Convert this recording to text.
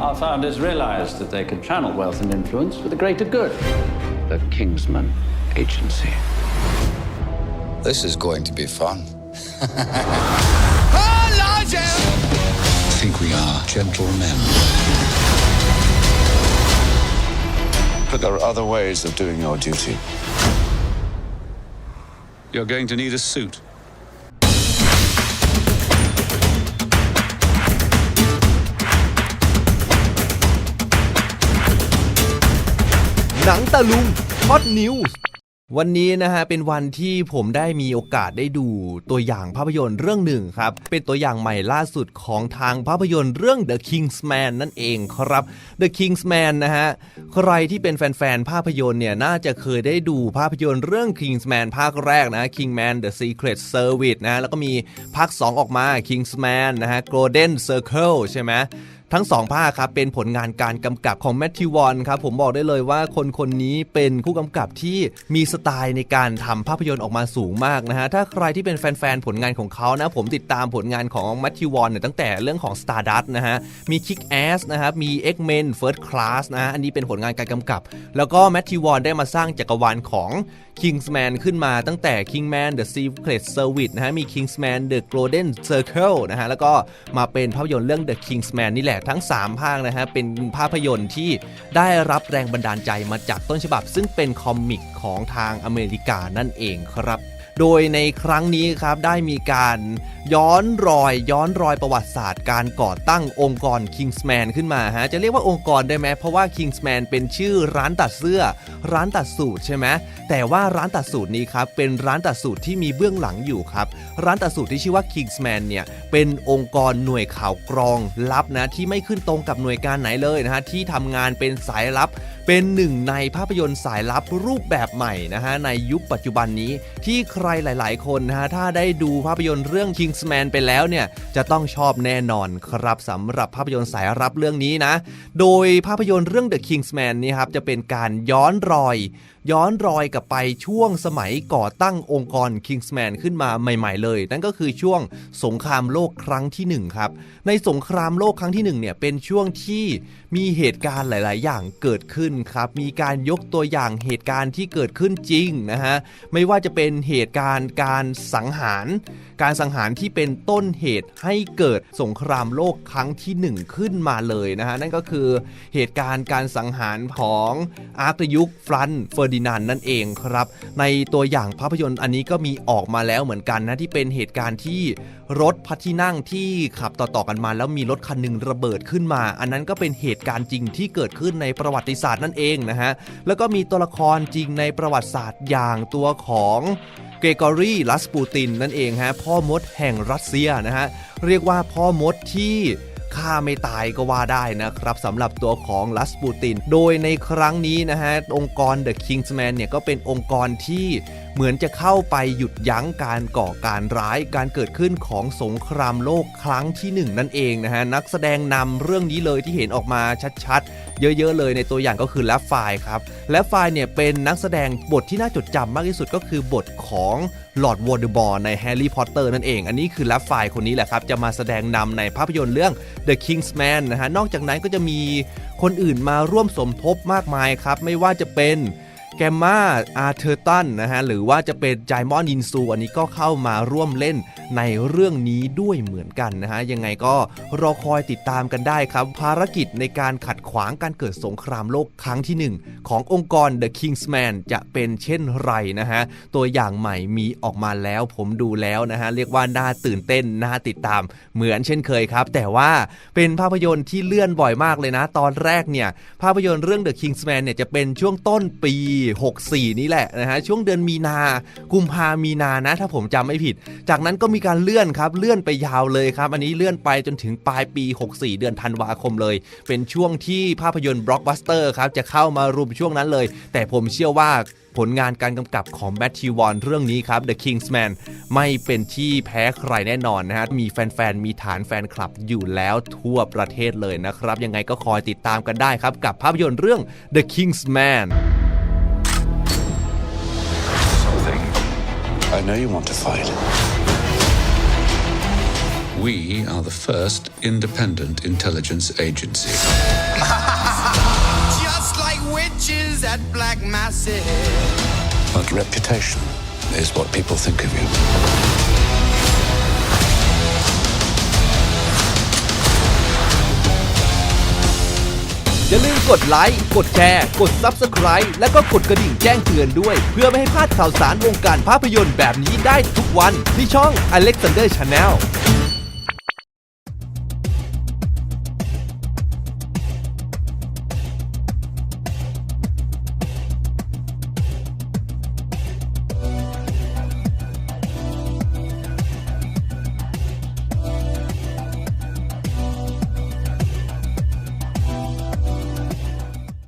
Our founders realized that they could channel wealth and influence for the greater good. The Kingsman Agency. This is going to be fun. I think we are gentlemen. But there are other ways of doing your duty. You're going to need a suit. หนังตะลุงฮอตนิวส์วันนี้นะฮะเป็นวันที่ผมได้มีโอกาสได้ดูตัวอย่างภาพยนตร์เรื่องหนึ่งครับ เป็นตัวอย่างใหม่ล่าสุดของทางภาพยนตร์เรื่อง The Kingsman นั่นเองครับ The Kingsman นะฮะใครที่เป็นแฟนๆภาพยนตร์เนี่ยน่าจะเคยได้ดูภาพยนตร์เรื่อง Kingsman ภาคแรกนะ Kingman The Secret Service นะแล้วก็มีภาค 2 ออกมา Kingsman นะฮะ Golden Circle ใช่ไหม ทั้งสองภาคครับเป็นผลงานการกำกับของแมทธิวอนครับผมบอกได้เลยว่าคนคนนี้เป็นผู้กำกับที่มีสไตล์ในการทำภาพยนตร์ออกมาสูงมากนะฮะถ้าใครที่เป็นแฟนๆผลงานของเขานะผมติดตามผลงานของแมทธิวอนเนี่ยตั้งแต่เรื่องของ Stardust นะฮะมี Kick Ass นะครับมี X-Men First Class นะฮะอันนี้เป็นผลงานการกำกับ แล้วก็แมทธิวอนได้มาสร้างจักรวาลของ Kingsman ขึ้นมาตั้งแต่ Kingman The Secret Service นะฮะ มี Kingsman The Golden Circle นะฮะ แล้วก็มาเป็นภาพยนตร์เรื่อง The Kingsman นี่แหละทั้ง 3 ภาคนะฮะ เป็นภาพยนตร์ที่ได้รับแรงบันดาลใจมาจากต้นฉบับ ซึ่งเป็นคอมิกของทางอเมริกานั่นเองครับ โดยในครั้งนี้ครับได้มีการย้อนรอยย้อนรอยประวัติศาสตร์ การก่อตั้งองค์กร Kingsman ขึ้นมาฮะจะเรียกว่าองค์กรได้ไหมเพราะว่า Kingsman เป็นชื่อร้านตัดเสื้อ ร้านตัดสูตรใช่ไหมแต่ว่าร้านตัดสูตรนี้ครับเป็นร้านตัดสูตรที่มีเบื้องหลังอยู่ครับร้านตัดสูตรที่ชื่อว่า Kingsman เนี่ยเป็นองค์กรหน่วยข่าวกรองลับนะที่ไม่ขึ้นตรงกับหน่วยการไหนเลยนะฮะที่ทำงานเป็นสายลับ เป็นหนึ่งในภาพยนตร์สายลับรูปแบบใหม่นะฮะในยุคปัจจุบันนี้ที่ใครหลาย ๆ คนนะฮะถ้าได้ดูภาพยนตร์เรื่อง Kingsman ไปแล้วเนี่ยจะต้องชอบแน่นอนครับสำหรับภาพยนตร์สายลับเรื่องนี้นะ โดยภาพยนตร์เรื่อง The Kingsman นี่ครับจะเป็นการย้อนรอย ย้อนรอยกลับไปช่วงสมัยก่อตั้งองค์กร Kingsman ขึ้นมาใหม่ ๆ เลย นั่นก็คือช่วงสงครามโลกครั้งที่ 1 ครับ ในสงครามโลกครั้งที่ 1 เนี่ย เป็นช่วงที่มีเหตุการณ์หลาย ๆ อย่างเกิดขึ้นครับ มีการยกตัวอย่างเหตุการณ์ที่เกิดขึ้นจริงนะฮะ ไม่ว่าจะเป็นเหตุการณ์การสังหาร การสังหารที่เป็นต้นเหตุให้เกิดสงครามโลกครั้งที่ 1 ขึ้นมาเลยนะฮะ นั่นก็คือเหตุการณ์การสังหารของอาร์คยุคฟรันเฟอร์ดินานนั่นเองครับ ในตัวอย่างภาพยนตร์อันนี้ก็มีออกมาแล้วเหมือนกันนะที่เป็นเหตุการณ์ที่รถพัที่นั่งที่ขับต่อๆกันมา แล้วมีรถคันหนึ่งระเบิดขึ้นมา อันนั้นก็เป็นเหตุการณ์จริงที่เกิดขึ้นในประวัติศาสตร์นั่นเองนะฮะแล้วก็มีตัวละครจริงในประวัติศาสตร์อย่างตัวของเกรกอรีลัสปูตินนั่นเองฮะพ่อมดแห่งรัสเซียนะฮะเรียกว่าพ่อมดที่ ฆ่าไม่ตายก็ว่าได้นะครับสำหรับตัวของลัสปูติน โดยในครั้งนี้นะฮะองค์กร The Kingsman เนี่ยก็เป็นองค์กรที่ เหมือนจะเข้าไปหยุดยั้งการก่อการร้ายการเกิดขึ้นของสงครามโลกครั้งที่หนึ่งนั่นเองนะฮะนักแสดงนำเรื่องนี้เลยที่เห็นออกมาชัดๆ เยอะๆ เลยในตัวอย่างก็คือแลฟไฟครับแลฟไฟเนี่ยเป็นนักแสดงบทที่น่าจดจำมากที่สุดก็คือบทของหลอร์ดวอร์ดบอร์ในแฮร์รี่พอตเตอร์นั่นเอง อันนี้คือแลฟไฟคนนี้แหละครับ จะมาแสดงนำในภาพยนตร์เรื่อง The Kingsman นะฮะนอกจากนั้นก็จะมีคนอื่นมาร่วมสมทบมากมายครับไม่ว่าจะเป็น แกมมาอาร์เทอร์ตันนะฮะหรือว่าจะเป็นไจมอนยินซูอันนี้ก็เข้ามาร่วมเล่นในเรื่องนี้ด้วยเหมือนกันนะฮะยังไงก็รอคอยติดตามกันได้ครับ ภารกิจในการขัดขวางการเกิดสงครามโลกครั้งที่ 1 ขององค์กร The Kingsman จะเป็นเช่นไรนะฮะตัวอย่างใหม่มีออกมาแล้วผมดูแล้วนะฮะเรียกว่าน่าตื่นเต้นน่าติดตามเหมือนเช่นเคยครับ แต่ว่าเป็นภาพยนตร์ที่เลื่อนบ่อยมากเลยนะ ตอนแรกเนี่ยภาพยนตร์เรื่อง The Kingsman เนี่ยจะเป็นช่วงต้นปี 64 นี่แหละนะฮะช่วงเดือนมีนากุมภามีนานะถ้าผมจำไม่ผิด จากนั้นก็มีีการเลื่อนครับเลื่อนไปยาวเลยครับ อันนี้เลื่อนไปจนถึงปลายปี 64 เดือนธันวาคมเลย เป็นช่วงที่ภาพยนตร์บล็อกบัสเตอร์ครับจะเข้ามารุมช่วงนั้นเลย แต่ผมเชื่อว่าผลงานการกำกับของแมทธิวอนเรื่องนี้ครับ The Kingsman ไม่เป็นที่แพ้ใครแน่นอนนะฮะ มีแฟนๆ มีฐานแฟนคลับอยู่แล้วทั่วประเทศเลยนะครับ ยังไงก็คอยติดตามกันได้ครับ กับภาพยนตร์เรื่อง The Kingsman I know you want to fight. We are the first independent intelligence agency. Just like witches at Black Masses. But reputation is what people think of you. อย่าลืมกดไลค์ กดแชร์ กด Subscribe และก็กดกระดิ่งแจ้งเตือนด้วย เพื่อไม่ให้พลาดข่าวสารวงการภาพยนตร์แบบนี้ได้ทุกวัน ที่ช่อง Alexander Channel